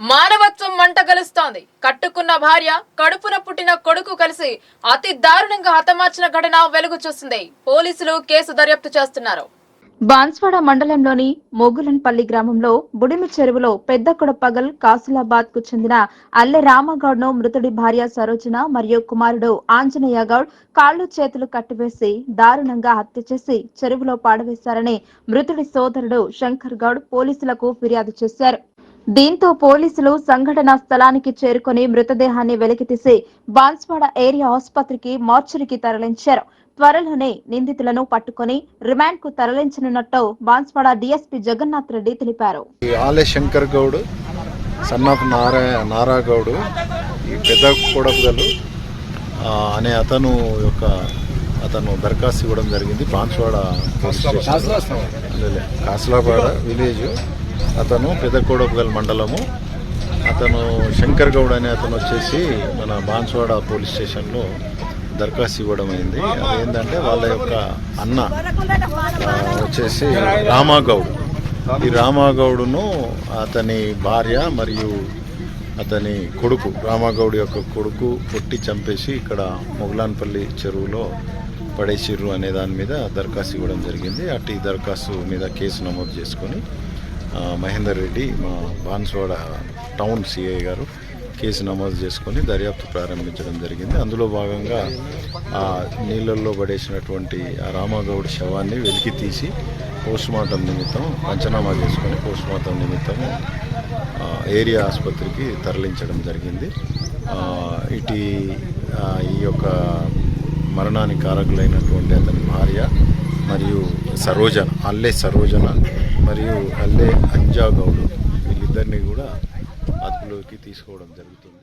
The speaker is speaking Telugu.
మానవత్వం మంట గలుస్తోంది. కట్టుకున్న భార్య కడుపున పుట్టిన కొడుకు కలిసి అతి దారుణంగా హతమార్చిన ఘటన వెలుగు చూస్తుంది పోలీసులు కేసు దర్యాప్తు చేస్తున్నారు. బాన్స్వాడ మండలంలోని మోగులన్పల్లి గ్రామంలో బుడిమి చెరువులో పెద్ద కొడపగల్ కాసులాబాద్కు చెందిన అల్లె రామగౌడ్ను మృతుడి భార్య సరోజన మరియు కుమారుడు ఆంజనేయ గౌడ్ కాళ్ళు చేతులు కట్టివేసి దారుణంగా హత్య చేసి చెరువులో పాడవేశారని మృతుడి సోదరుడు శంకర్ గౌడ్ పోలీసులకు ఫిర్యాదు చేశారు. దీంతో పోలీసులు సంఘటనా స్థలానికి చేరుకొని మృతదేహాన్ని వెలికితీసి బాన్స్వాడ ఏరియా ఆసుపత్రికి మార్చురికి తరలించారు. త్వరలోనే నిందితులను పట్టుకొని రిమాండ్కు తరలించనున్నట్టు బాన్స్వాడ డీఎస్పీ జగన్నాథ్ రెడ్డి తెలిపారు. ఆలే శంకర్ గౌడ్ సన్ ఆఫ్ నారా నారా గౌడ్ ఈ పెద్ద అనే అతను యొక్క అతను దరఖాస్తు ఇవ్వడం జరిగింది. బాన్స్వాడ కాస్లాపాడ విలేజ్. అతను పెద్ద కోడపుగల్ మండలము. అతను శంకర్ గౌడ్ అనే అతను వచ్చేసి మన బాన్సువాడ పోలీస్ స్టేషన్లో దరఖాస్తు ఇవ్వడం అయింది. అదేంటంటే వాళ్ళ యొక్క అన్న వచ్చేసి రామాగౌడ్. ఈ రామాగౌడును అతని భార్య మరియు అతని కొడుకు రామాగౌడ్ యొక్క కొడుకు కొట్టి చంపేసి ఇక్కడ మొగలాన్పల్లి చెరువులో పడేసిర్రు అనే దాని మీద దరఖాస్తు ఇవ్వడం జరిగింది. అట్టి దరఖాస్తు మీద కేసు నమోదు చేసుకొని మహేందర్ రెడ్డి మా బాన్స్వాడ టౌన్ సిఐ గారు కేసు నమోదు చేసుకొని దర్యాప్తు ప్రారంభించడం జరిగింది. అందులో భాగంగా ఆ నీళ్ళల్లో పడేసినటువంటి ఆ శవాన్ని వెలికి తీసి పోస్ట్మార్టం నిమిత్తం పంచనామా చేసుకొని పోస్ట్మార్టం నిమిత్తం ఏరియా ఆసుపత్రికి తరలించడం జరిగింది. ఇటీ ఈ యొక్క మరణానికి కారకులైనటువంటి అతని భార్య మరియు సరోజన అల్లె సరోజన మరియు అల్లే అంజా గౌడ్ వీళ్ళిద్దరిని కూడా అదుపులోకి తీసుకోవడం జరుగుతుంది.